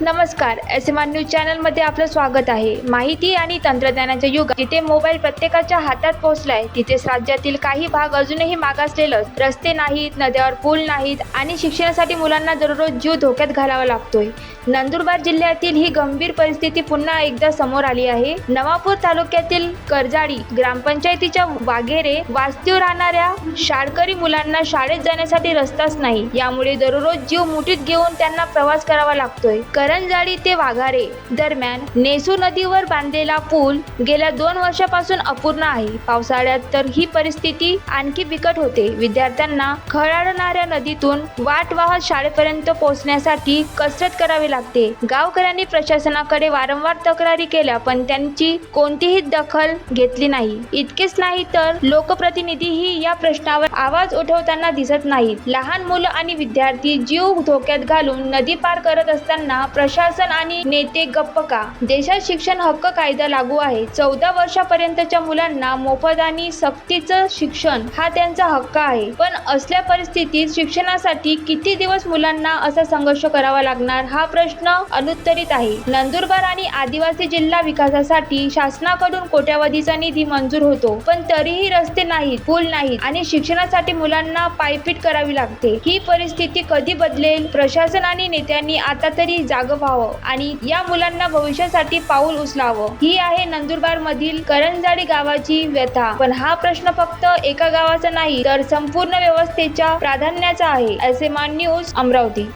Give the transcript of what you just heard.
नमस्कार S M R news चॅनलमध्ये आपलं स्वागत आहे. माहिती आणि तंत्रज्ञानाच्या युगात जिथे मोबाईल प्रत्येकाच्या हातात पोहोचलाय तिथेच राज्यातील काही भाग अजूनही मागासलेलं रस्ते नाहीत नद्यावर पूल नाहीत आणि शिक्षणासाठी मुलांना दररोज जीव धोक्यात घालावा लागतोय. नंदुरबार जिल्ह्यातील ही गंभीर परिस्थिती पुन्हा एकदा समोर आली आहे. नवापूर तालुक्यातील करजाडी ग्रामपंचायतीच्या वाघेरे वास्तव राहणाऱ्या शाळकरी मुलांना शाळेत जाण्यासाठी रस्ताच नाही. यामुळे दररोज जीव मुठीत घेऊन त्यांना प्रवास करावा लागतोय. करंजाडी ते वाघारे दरम्यान नेसू नदीवर बांधलेला पूल गेल्या दोन वर्षापासून अपूर्ण आहे. पावसाळ्यात तर ही परिस्थिती आणखी बिकट होते. विद्यार्थ्यांना खळाळणाऱ्या नदीतून वाट वाहत शाळेपर्यंत पोहोचण्यासाठी कसरत करावी लागते. गावकऱ्यांनी प्रशासनाकडे वारंवार तक्रारी केल्या पण त्यांची कोणतीही दखल घेतली नाही. इतकेच नाही तर लोकप्रतिनिधीही या प्रश्नावर आवाज उठवताना दिसत नाहीत. लहान मुलं आणि विद्यार्थी जीव धोक्यात घालून नदी पार करत असताना प्रशासन आणि नेते गप्प का? देशात शिक्षण हक्क कायदा लागू आहे. चौदा वर्षापर्यंतच्या मुलांना मोफत आणि सक्तीचं शिक्षण हा त्यांचा हक्क आहे. पण असल्या परिस्थितीत शिक्षणासाठी किती दिवस मुलांना असा संघर्ष करावा लागणार? हा प्रश्न अनुत्तरित आहे. नंदुरबार आणि आदिवासी जिल्हा विकासासाठी शासनाकडून कोट्यावधीचा निधी मंजूर होतो. पण तरीही रस्ते नाहीत पूल नाहीत आणि शिक्षणासाठी मुलांना पायपीट करावी लागते. ही परिस्थिती कधी बदलेल? प्रशासन आणि नेत्यांनी आता तरी जाग व्हावं आणि या मुलांना भविष्यासाठी पाऊल उचलावं. ही आहे नंदुरबार मधील करंजाडी गावाची व्यथा. पण हा प्रश्न फक्त एका गावाचा नाही तर संपूर्ण व्यवस्थेच्या प्राधान्याचा आहे असे मान न्यूज अमरावती.